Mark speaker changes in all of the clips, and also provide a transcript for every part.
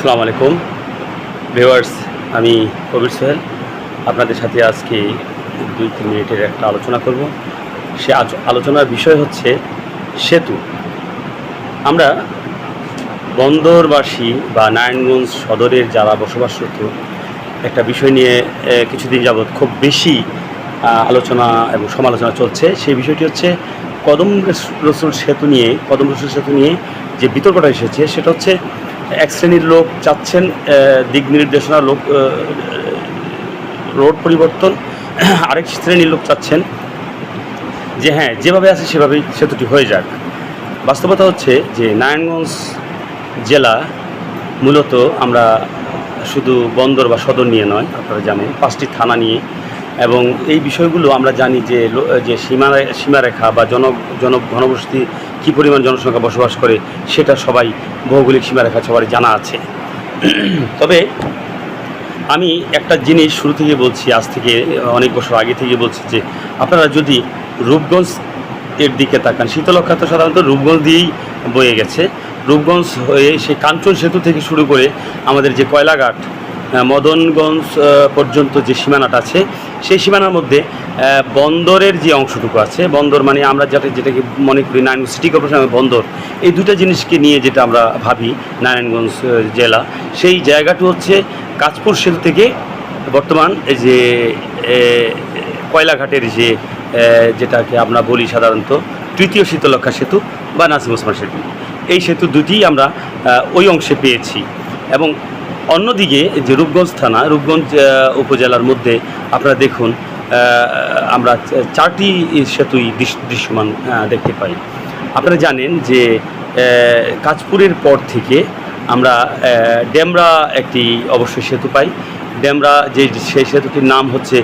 Speaker 1: আসসালামু আলাইকুম। ভিউয়ার্স, আমি কবির সোহেল। আপনাদের সাথে আজকে দুই, তিন মিনিটের একটা আলোচনা করব। সে আলোচনার বিষয় হচ্ছে সেতু। আমরা বন্দরবাসী বা নারায়ণগঞ্জ সদরের যারা বসবাস বসবাসরত, একটা বিষয় নিয়ে কিছুদিন যাবৎ খুব বেশি আলোচনা এবং সমালোচনা চলছে। সেই বিষয়টি হচ্ছে কদম রস- রসুল সেতু নিয়ে কদম রসুল সেতু নিয়ে যে বিতর্কটা এসেছে, সেটা হচ্ছে এক শ্রেণির লোক চাচ্ছেন দিক নির্দেশনা, লোক রোড পরিবর্তন, আরেক শ্রেণির লোক চাচ্ছেন যে হ্যাঁ যেভাবে আছে সেভাবেই সেতুটি হয়ে যাক। বাস্তবতা হচ্ছে যে নারায়ণগঞ্জ জেলা মূলত আমরা শুধু বন্দর বা সদর নিয়ে নয়, আপনারা জানেন, পাঁচটি থানা নিয়ে এবং এই বিষয়গুলো আমরা জানি যে যে সীমা, সীমারেখা বা জন জন, ঘনবসতি কী পরিমাণ জনসংখ্যা বসবাস করে সেটা সবাই ভৌগোলিক সীমারেখা সবারই জানা আছে। তবে আমি একটা জিনিস শুরু থেকে বলছি, আজ থেকে অনেক বছর আগে থেকে বলছি যে আপনারা যদি রূপগঞ্জ এর দিকে তাকান শীতলক্ষা তো সাধারণত রূপগঞ্জ দিয়েই বয়ে গেছে। রূপগঞ্জ হয়ে সেই কাঞ্চন সেতু থেকে শুরু করে আমাদের যে কয়লাঘাট মদনগঞ্জ পর্যন্ত যে সীমানাটা আছে, সেই সীমানার মধ্যে বন্দরের যে অংশটুকু আছে, বন্দর মানে আমরা যেটা যেটাকে মনে করি নারায়ণগঞ্জ সিটি কর্পোরেশনের বন্দর, এই দুটো জিনিসকে নিয়ে যেটা আমরা ভাবি নারায়ণগঞ্জ জেলা, সেই জায়গাটি হচ্ছে কাঁচপুর সেতু থেকে বর্তমান যে কয়লাঘাটের যে যেটাকে আমরা বলি সাধারণত তৃতীয় শীতলক্ষা সেতু বা নাসিম ওসমান সেতু। এই সেতু দুটিই আমরা ওই অংশে পেয়েছি এবং অন্যদিকে যে রূপগঞ্জ থানা, রূপগঞ্জ উপজেলার মধ্যে আপনারা দেখুন আমরা চারটি সেতুই দৃশ- দৃশ্যমান দেখতে পাই। আপনারা জানেন যে কাজপুরের পর থেকে আমরা ডেমরা একটি অবশ্যই সেতু পাই। ডেমরা যে, সেই সেতুটির নাম হচ্ছে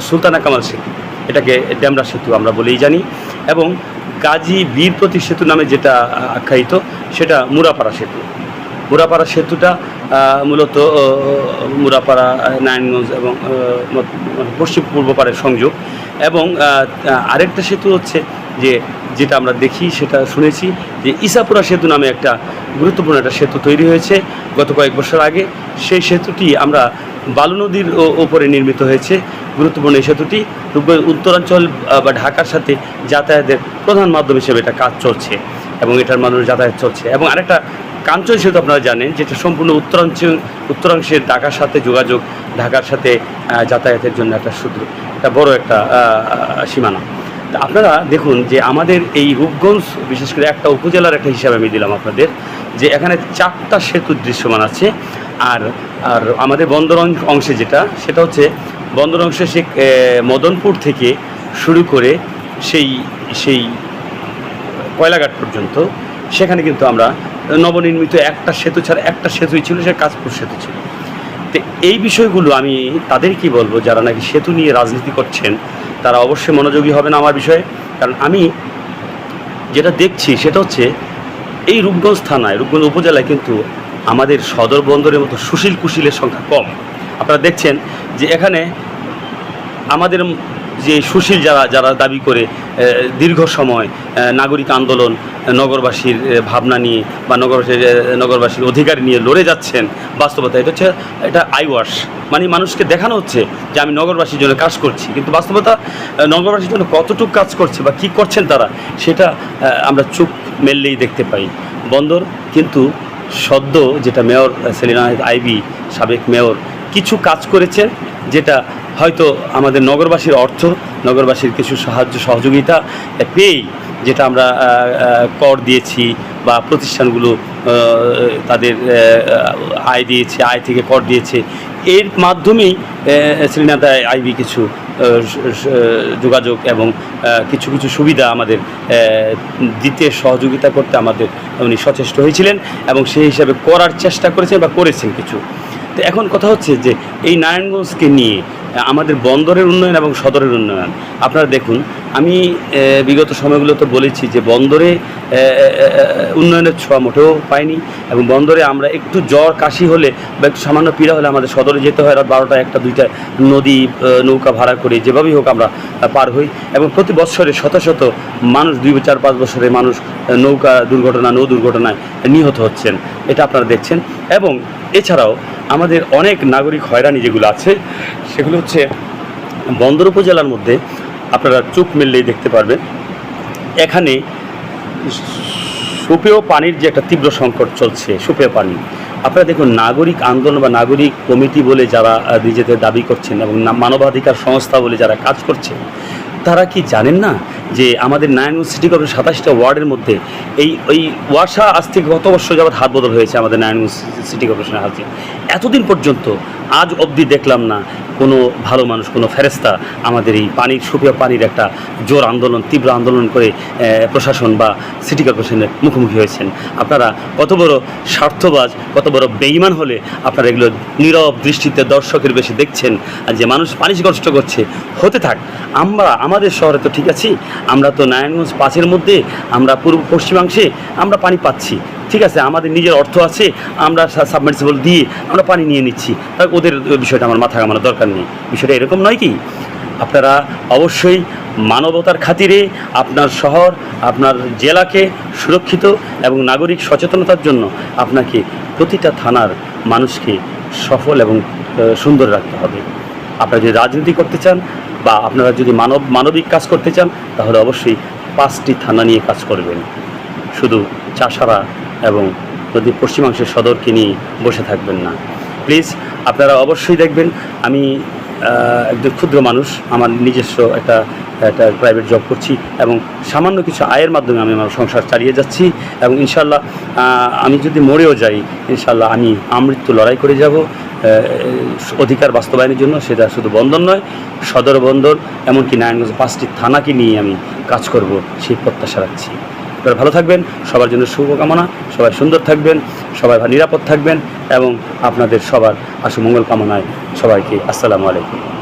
Speaker 1: সুলতানা কামাল সেতু। এটাকে ডেমরা সেতু আমরা বলেই জানি এবং গাজী বীর সেতু নামে যেটা আখ্যায়িত, সেটা মুরাপাড়া সেতু। মুরাপাড়া সেতুটা মূলত মুরাপাড়া নারায়ণগঞ্জ এবং মানে পশ্চিম পূর্ব পাড়ের সংযোগ এবং আরেকটা সেতু হচ্ছে যে, যেটা আমরা দেখি, সেটা শুনেছি যে ইসাপুরা সেতু নামে একটা গুরুত্বপূর্ণ একটা সেতু তৈরি হয়েছে গত কয়েক বছর আগে। সেই সেতুটি আমরা বালু নদীর ওপরে নির্মিত হয়েছে। গুরুত্বপূর্ণ এই সেতুটি উত্তরাঞ্চল বা ঢাকার সাথে যাতায়াতের প্রধান মাধ্যম হিসেবে এটা কাজ চলছে এবং এটার মানুষ যাতায়াত চলছে। এবং আরেকটা কাঞ্চন সেতু আপনারা জানেন, যেটা সম্পূর্ণ উত্তরাঞ্চল উত্তরাংশের ঢাকার সাথে যোগাযোগ, ঢাকার সাথে যাতায়াতের জন্য একটা সূত্র একটা বড় একটা সীমানা। তা আপনারা দেখুন যে আমাদের এই রূপগঞ্জ, বিশেষ করে একটা উপজেলার একটা হিসাবে আমি দিলাম আপনাদের, যে এখানে চারটা সেতু দৃশ্যমান আছে, আর আর আমাদের বন্দর অংশে যেটা, সেটা হচ্ছে বন্দর অংশে সে মদনপুর থেকে শুরু করে সেই সেই, কয়লাঘাট পর্যন্ত, সেখানে কিন্তু আমরা নবনির্মিত একটা সেতু ছাড়া একটা সেতুই ছিল, সে কাজপুর সেতু ছিল। তো এই বিষয়গুলো আমি তাদের কি বলব, যারা নাকি সেতু নিয়ে রাজনীতি করছেন, তারা অবশ্যই মনোযোগী হবেন আমার বিষয়ে। কারণ আমি যেটা দেখছি সেটা হচ্ছে, এই রূপগঞ্জ থানায়, রূপগঞ্জ উপজেলায় কিন্তু আমাদের সদর বন্দরের মতো সুশীল কুশীলের সংখ্যা কম। আপনারা দেখছেন যে এখানে আমাদের যে সুশীল যারা যারা দাবি করে দীর্ঘ সময় নাগরিক আন্দোলন নগরবাসীর ভাবনা নিয়ে বা নগরবাসীর নগরবাসীর অধিকার নিয়ে লড়ে যাচ্ছেন, বাস্তবতা। এটা হচ্ছে, এটা আইওয়াশ মানে মানুষকে দেখানো হচ্ছে যে আমি নগরবাসীর জন্য কাজ করছি। কিন্তু বাস্তবতা নগরবাসীর জন্য কতটুকু কাজ করছে বা কী করছেন তারা, সেটা আমরা চোখ মেললেই দেখতে পাই। বন্দর কিন্তু সদ্য যেটা মেয়র সেলিনা আইবি, সাবেক মেয়র, কিছু কাজ করেছে যেটা হয়তো আমাদের নগরবাসীর অর্থ, নগরবাসীর কিছু সাহায্য, সহযোগিতা পেয়েই যেটা আমরা কর দিয়েছি বা প্রতিষ্ঠানগুলো তাদের আয় দিয়েছে, আয় থেকে কর দিয়েছে। এর মাধ্যমেই শ্রীনাথ আইবি কিছু যোগাযোগ এবং কিছু কিছু সুবিধা আমাদের দিতে সহযোগিতা করতে আমাদের উনি সচেষ্ট হয়েছিলেন এবং সেই হিসাবে করার চেষ্টা করেছেন বা করেছেন কিছু। তো এখন কথা হচ্ছে যে, এই নারায়ণগঞ্জকে নিয়ে আমাদের বন্দরের উন্নয়ন এবং সদরের উন্নয়ন। আপনারা দেখুন, আমি বিগত সময়গুলোতে বলেছি যে বন্দরে উন্নয়নের ছোঁয়া মোটেও পাইনি এবং বন্দরে আমরা একটু জ্বর, কাশি হলে বা একটু সামান্য পীড়া হলে আমাদের সদরে যেতে হয়। রাত বারোটা একটা, দুইটা নদী নৌকা ভাড়া করে যেভাবেই হোক আমরা পার হই এবং প্রতি বছরে শত শত মানুষ, দুই চার পাঁচ বছরে মানুষ নৌকা দুর্ঘটনা, নৌ দুর্ঘটনায় নিহত হচ্ছেন। এটা আপনারা দেখছেন এবং এছাড়াও আমাদের অনেক নাগরিক হয়রানি যেগুলো আছে, সেগুলো হচ্ছে বন্দর উপজেলার মধ্যে আপনারা চোখ মেললেই দেখতে পারবেন। এখানে সুপেয় পানির যে একটা তীব্র সংকট চলছে, সুপেয় পানি। আপনারা দেখুন, নাগরিক আন্দোলন বা নাগরিক কমিটি বলে যারা নিজেদের দাবি করছেন এবং মানবাধিকার সংস্থা বলে যারা কাজ করছে, তারা কি জানেন না যে আমাদের নারায়ণগঞ্জ সিটি কর্পোরেশন সাতাশটা ওয়ার্ডের মধ্যে এই, ওই ওয়াসা আজ থেকে গত বছর যাবৎ হাত বদল হয়েছে আমাদের নারায়ণগঞ্জ সিটি কর্পোরেশনের হাতে। এতদিন পর্যন্ত আজ অবধি দেখলাম না কোনো ভালো মানুষ, কোনো ফেরেস্তা আমাদের এই পানির, সুপেয় পানির একটা জোর আন্দোলন, তীব্র আন্দোলন করে প্রশাসন বা সিটি কর্পোরেশনের মুখোমুখি হয়েছেন। আপনারা কত বড় স্বার্থবাজ, কত বড় বেইমান হলে আপনারা এগুলো নীরব দৃষ্টিতে দর্শকের বেশি দেখছেন আর যে মানুষ পানি কষ্ট করছে, হতে থাক। আমরা, আমাদের শহরে তো ঠিক আছি, আমরা তো নারায়ণগঞ্জ পাঁচের মধ্যে, আমরা পূর্ব পশ্চিমাংশে আমরা পানি পাচ্ছি। ঠিক আছে, আমাদের নিজের অর্থ আছে, আমরা সাবমার্সিবল দিয়ে আমরা পানি নিয়ে নিচ্ছি। ওদের বিষয়টা আমার মাথা ঘামানোর দরকার নেই। বিষয়টা এরকম নয় কি? আপনারা অবশ্যই মানবতার খাতিরে আপনার শহর, আপনার জেলাকে সুরক্ষিত এবং নাগরিক সচেতনতার জন্য আপনাকে প্রতিটা থানার মানুষকে সফল এবং সুন্দর রাখতে হবে। আপনারা যদি রাজনীতি করতে চান বা আপনারা যদি মানব, মানবিক কাজ করতে চান, তাহলে অবশ্যই পাঁচটি থানা নিয়ে কাজ করবেন। শুধু চাষারা এবং যদি পশ্চিমাংশের সদরকে নিয়ে বসে থাকবেন না। প্লিজ আপনারা অবশ্যই দেখবেন, আমি একজন ক্ষুদ্র মানুষ, আমার নিজস্ব একটা একটা প্রাইভেট জব করছি এবং সামান্য কিছু আয়ের মাধ্যমে আমি আমার সংসার চালিয়ে যাচ্ছি এবং ইনশাল্লাহ আমি যদি মরেও যাই ইনশাল্লাহ আমি আমৃত্যু লড়াই করে যাব। অধিকার বাস্তবায়নের জন্য সেটা শুধু বন্দর নয়, সদর বন্দর, এমনকি নারায়ণগঞ্জ পাঁচটি থানাকে নিয়ে আমি কাজ করব, সেই প্রত্যাশা রাখছি। আপনারা ভালো থাকবেন, সবার জন্য শুভকামনা, সবাই সুন্দর থাকবেন, সবাই নিরাপদ থাকবেন এবং আপনাদের সবার আশু মঙ্গল কামনায় সবাইকে আসসালামু আলাইকুম।